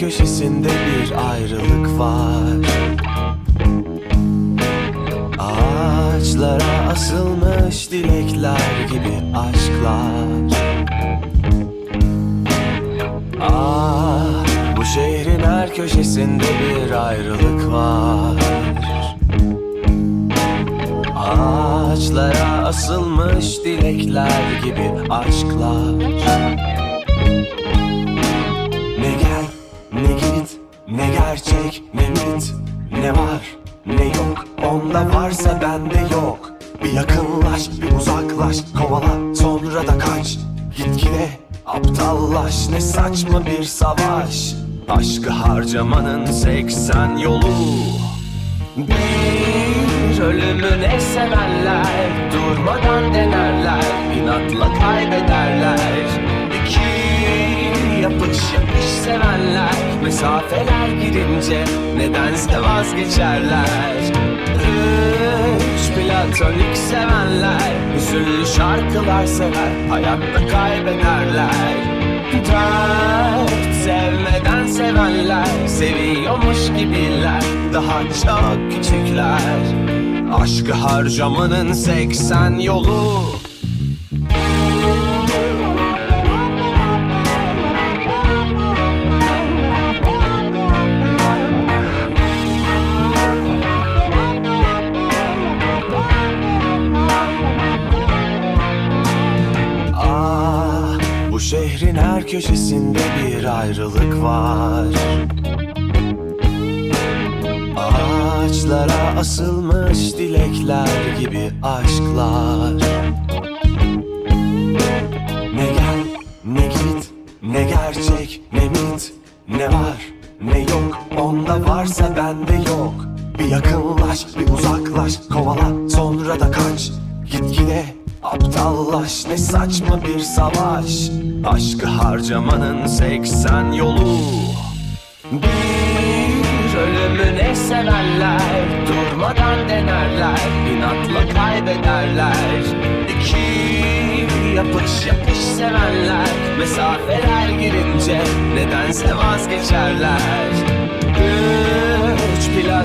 köşesinde bir ayrılık var. Ağaçlara asılmış dilekler gibi aşklar her köşesinde bir ayrılık var. Ağaçlara asılmış dilekler gibi aşklar. Ne gel, ne git, ne gerçek, ne mit Ne var, ne yok, onda varsa bende yok. Bir yakınlaş, bir uzaklaş, kovala, sonra da kaç. Gitgide aptallaş, ne saçma bir savaş Aşkı harcamanın 80 yolu. Bir ölümüne sevenler Durmadan denerler inatla kaybederler. İki yapış yapış sevenler Mesafeler girince nedense vazgeçerler. Üç platonik sevenler Hüzünlü şarkılar sever Hayatta kaybederler. Dört sevenler Seviyormuş gibiler. Daha çok küçükler. Aşkı harcamanın 80 yolu bu şehrin her köşesinde bir ayrılık var. Ağaçlara asılmış dilekler gibi aşklar. Ne gel, ne git, ne gerçek, ne mit Ne var, ne yok, onda varsa bende yok. Bir yakınlaş, bir uzaklaş, kovala, sonra da kaç. Gitgide aptallaş, ne saçma bir savaş. Aşkı harcamanın 80 yolu. Bir ölümüne severler Durmadan denerler inatla kaybederler. İki yapış yapış sevenler Mesafeler girince nedense vazgeçerler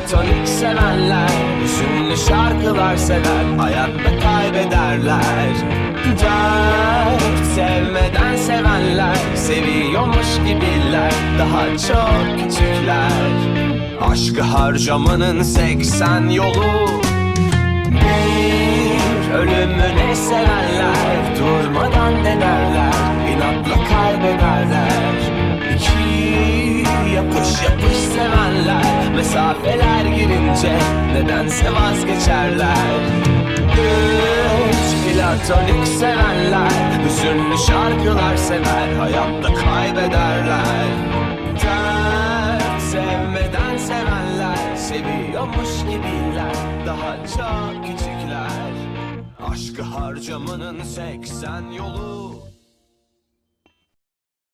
platonik sevenler Hüzünlü şarkılar sever Hayatta kaybederler. Dört sevmeden sevenler Seviyormuş gibiler Daha çok küçükler. Aşkı harcamanın 80 yolu bir ölümüne sevenler Durmadan denerler inatla kaybederler. İki yapış yapış sevenler Mesafeler girince nedense vazgeçerler. Üç platonik sevenler Hüzünlü şarkılar sever Hayatta kaybederler. Dert sevmeden sevenler Seviyormuş gibiler Daha çok küçükler. Aşkı harcamanın 80 yolu